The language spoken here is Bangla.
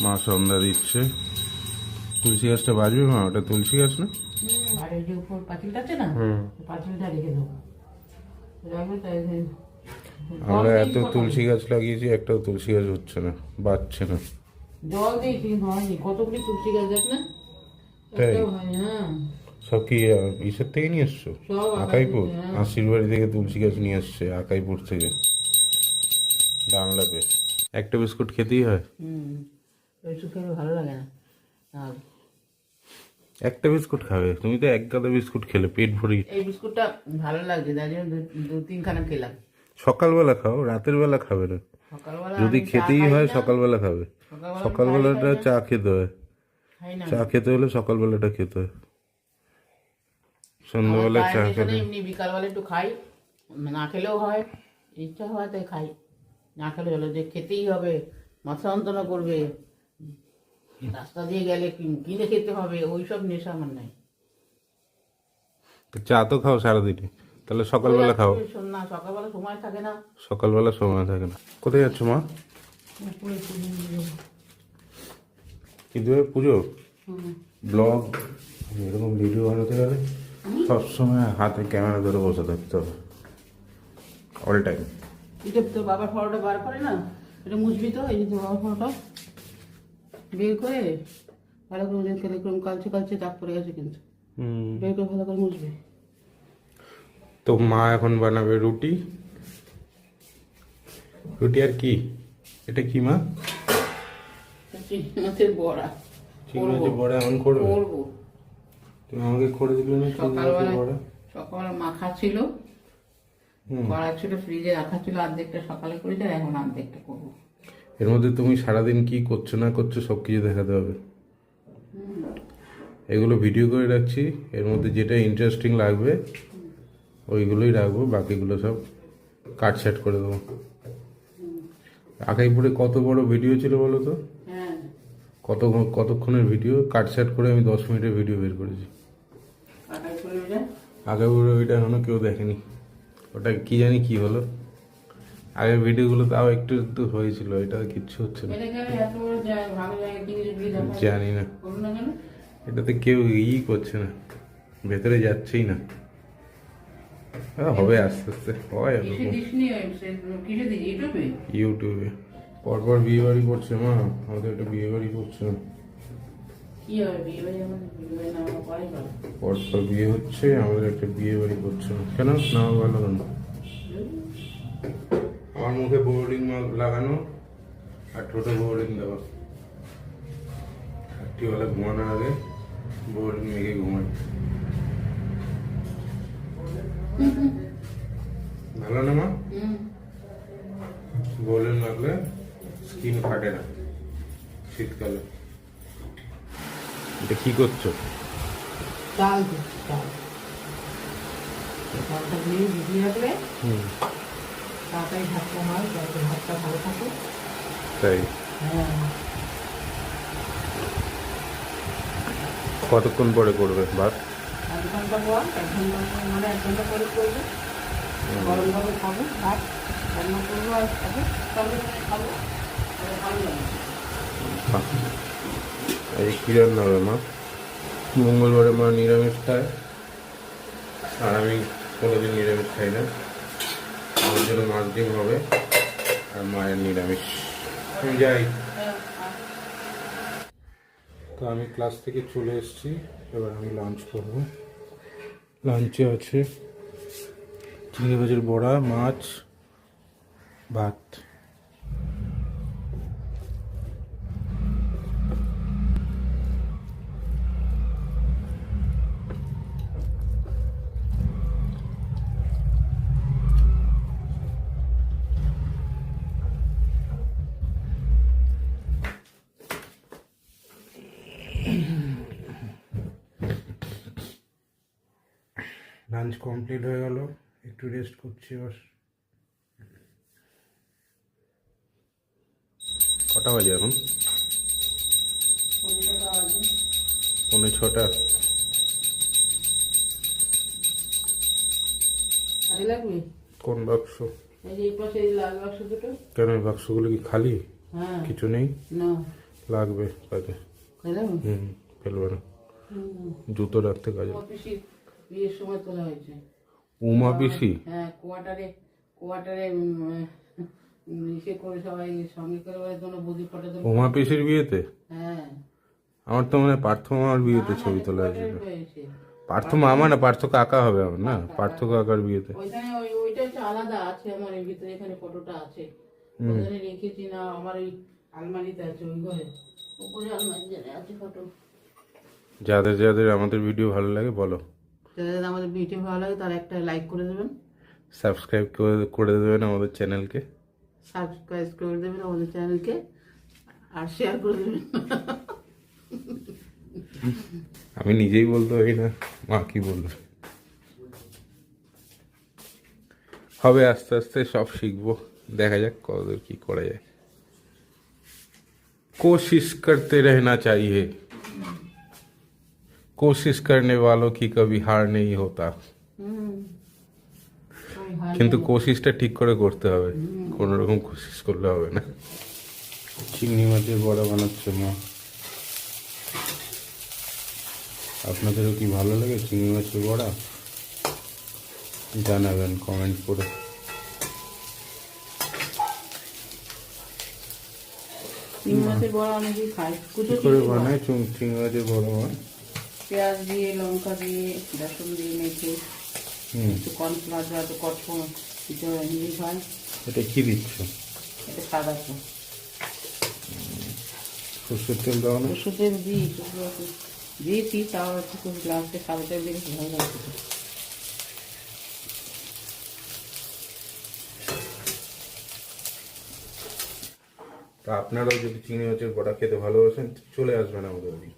মা সন্ধ্যা দিচ্ছে। তুলসী গাছটা বাজবে মা? ওটা তুলসী গাছ না? আর এই যে উপর পাঁচিলটা আছে না হুম। পাঁচিলটা রেখে দেবো। রাখবে তাই যে- আমরা এত তুলসী গাছ লাগিয়েছি একটাও তুলসী গাছ হচ্ছে না বাড়ছে না। জল দিয়েছি হয়নি কতগুলি তুলসী গাছ দেখ না? তাই? হ্যাঁ সব কি ইসের থেকে নিয়ে এসছো? আকাইপুর? হ্যাঁ। আশীর্বাড়ি থেকে তুলসী গাছ নিয়ে আসছে আকাইপুর থেকে। ডানলাপে। একটা বিস্কুট খেতেই হয়। ওই ভালো লাগে না। আর একটা বিস্কুট খাবে? তুমি তো এক গাদা বিস্কুট খেলে পেট ভরি। এই বিস্কুটটা ভালো লাগছে তাই জন্য দু- তিনখানা খেলাম। সকালবেলা খাও রাতের বেলা খাবে না। যদি খেতেই হয় সকালবেলা খাবে। সকালবেলা সকালবেলাটা চা খেতে হয়। চা খেতে হলে সকালবেলাটা খেতে হয়। সন্ধ্যাবেলা চা খেতে এমনি বিকালবেলা একটু খাই না খেলেও হয় ইচ্ছা হয় তাই খাই। না খেলে হলো যে খেতেই হবে মাথা যন্ত্রণা করবে। রাস্তা দিয়ে গেলে কিনে খেতে হবে? ওই সব নেশা আমার নাই। চা তো খাও সারাদিনে। তাহলে সকালবেলা খাও। না সকালবেলা সময় থাকে না। সকালবেলা সময় থাকে না। কোথায় যাচ্ছ মা? উপরে পুজো ব্লগ? এরকম ভিডিও বানাতে গেলে সবসময় হাতে ক্যামেরা ধরে বসে থাকতে হবে। অল টাইম এটা তোর বাবার ফটোটা বার করে না এটা মুছবি তো এই যে বাবার ফটোটা বের করে ভালো করে ওদের খেলে এরকম কালচে কালচে দাগ পড়ে গেছে কিন্তু। বের করে ভালো করে মুছবি। তো মা এখন বানাবে রুটি। রুটি আর কি? এটা কি মা? মাছের বড়া। চিংড়ি মাছের বড়া এখন করবে? তুমি আমাকে করে দিলে না সকালবেলা বড়া? সকালবেলা মাখা ছিল। হুম। করা ছিল ফ্রিজে রাখা ছিল অর্ধেকটা সকালে করেছে আর এখন অর্ধেকটা করব। এর মধ্যে তুমি সারাদিন কি করছ না করছ সব কিছু দেখাতে হবে। এগুলো ভিডিও করে রাখছি। এর মধ্যে যেটা ইন্টারেস্টিং লাগবে ওইগুলোই রাখব বাকিগুলো সব কাট সেট করে দেবো। আকাইপুরে কত বড় ভিডিও ছিল বলো তো? হ্যাঁ। কত কতক্ষণের ভিডিও কাট সেট করে আমি দশ মিনিটের ভিডিও বের করেছি। করে ওইটা এখনও কেউ দেখেনি। ওটা কি জানি কি হলো। আগের ভিডিওগুলো তাও একটু একটু হয়েছিল এটা কিচ্ছু হচ্ছে না। জানি না। না এটাতে কেউ ই করছে না ভেতরে যাচ্ছেই না। হবে আস্তে আস্তে হয় নি ইউটিউবে পরপর বিয়ে বাড়ি করছে মা আমাদের একটা বিয়ে বাড়ি করছে না। না পরপর বিয়ে হচ্ছে আমাদের একটা বিয়ে বাড়ি করছে না। কেন? না ভালো কেন? আমার মুখে বোর্ডিং লাগানো আর ঠোঁটে বোর্ডিং দেওয়া। রাত্রিবেলা ঘুমানোর আগে বোর্ডিং মেখে ঘুমাই। ভালো না মা? বোর্ডিং লাগলে স্কিন ফাটে না শীতকালে। এটা কি করছ? চাল চাল চালটা দিয়ে ভিজিয়ে রাখলে হুম। তাড়াতাড়ি ভাতটা হয় যাতে ভাতটা ভালো থাকে। তাই? হ্যাঁ। কতক্ষণ পরে করবে ভাত? ঘণ্টা পর এক ঘণ্টা মানে এক ঘণ্টা পরে করব। গরমভাবে খাব ভাত রান্না করব আর খাব তবে খাব। ভালো লাগে এই কি রান্না হবে মা? মঙ্গলবারে মা নিরামিষ খায়। আর আমি কোনোদিন নিরামিষ খাই না। আমার মাছ ডিম হবে, আর মায়ের নিরামিষ। আমি যাই। তো আমি ক্লাস থেকে চলে এসেছি, এবার আমি লাঞ্চ করব। লাঞ্চে আছে চিংড়ি মাছের বড়া, মাছ, ভাত। লাঞ্চ কমপ্লিট হয়ে গেল। একটু রেস্ট করছি এবার কটা বাজে এখন? পৌনে ছটা কোন বাক্স? এই যে এই পাশে এই লাল বাক্স দুটো। কেন এই বাক্সগুলো কি খালি? হ্যাঁ। কিছু নেই? লাগবে কাজে হুম ফেলবে না। জুতো রাখতে কাজে বিয়ের সময় তোলা হয়েছে। উমা পিসি? হ্যাঁ কোয়ার্টারে কোয়ার্টারে ইসে করে সবাই সঙ্গে করে ওই জন্য বুদ্ধি ফটো তোলা উমা পিসির বিয়েতে? হ্যাঁ। আমার তো মানে পার্থ মামার বিয়েতে ছবি তোলা হয়েছিল। হয়েছে। পার্থ মামা না পার্থ কাকা হবে আমার না? পার্থ কাকার বিয়েতে। ওইখানে ওই ওইটা হচ্ছে আলাদা আছে আমার এই ভিতরে এখানে ফটোটা আছে। ওখানে রেখেছি না আমার ওই আলমারিতে আছে ওই ঘরে। উপরে আলমারিতে আছে ফটো। যাদের যাদের আমাদের ভিডিও ভালো লাগে বলো। যাদের আমাদের ভিডিও ভালো লাগে তারা একটা লাইক করে দেবেন সাবস্ক্রাইব করে করে দেবেন আমাদের চ্যানেলকে সাবস্ক্রাইব করে দেবেন আমাদের চ্যানেলকে আর শেয়ার করে দেবেন আমি নিজেই বলতে পারি না মা কি বলবে হবে আস্তে আস্তে সব শিখবো দেখা যাক কতদূর কি করা যায় कोशिश करते रहना चाहिए कोशिश करने वालों की कभी हार नहीं होता হুম ওই হাল কিন্তু কোশিসটা ঠিক করে করতে হবে কোনো রকম কোশিস করলে হবে না চিংড়ি মাছের বড়া বানাচ্ছে মা আপনাদেরও কি ভালো লাগে চিংড়ি মাছের বড়া জানাবেন কমেন্ট করে চিংড়ি মাছের বড়া অনেকেই খায় কুচো কি করে চিংড়ি বড়া। বানায় চুং- চিংড়ি মাছের বড়া মা পেঁয়াজ দিয়ে লঙ্কা দিয়ে বেসন দিয়ে মেখে একটু কর্নফ্লাওয়ার দেওয়া একটু কটকন কিছু ইলিশ হয়। এটা কি দিচ্ছ? এটা সাদা তো সর্ষের তেল দাও না তেল দিই। দিয়েছি তাও একটু সাদা তেল দিয়ে ভালো লাগছে তা আপনারাও যদি চিংড়ি মাছের বড়া খেতে ভালোবাসেন চলে আসবেন আমাদের বাড়ি।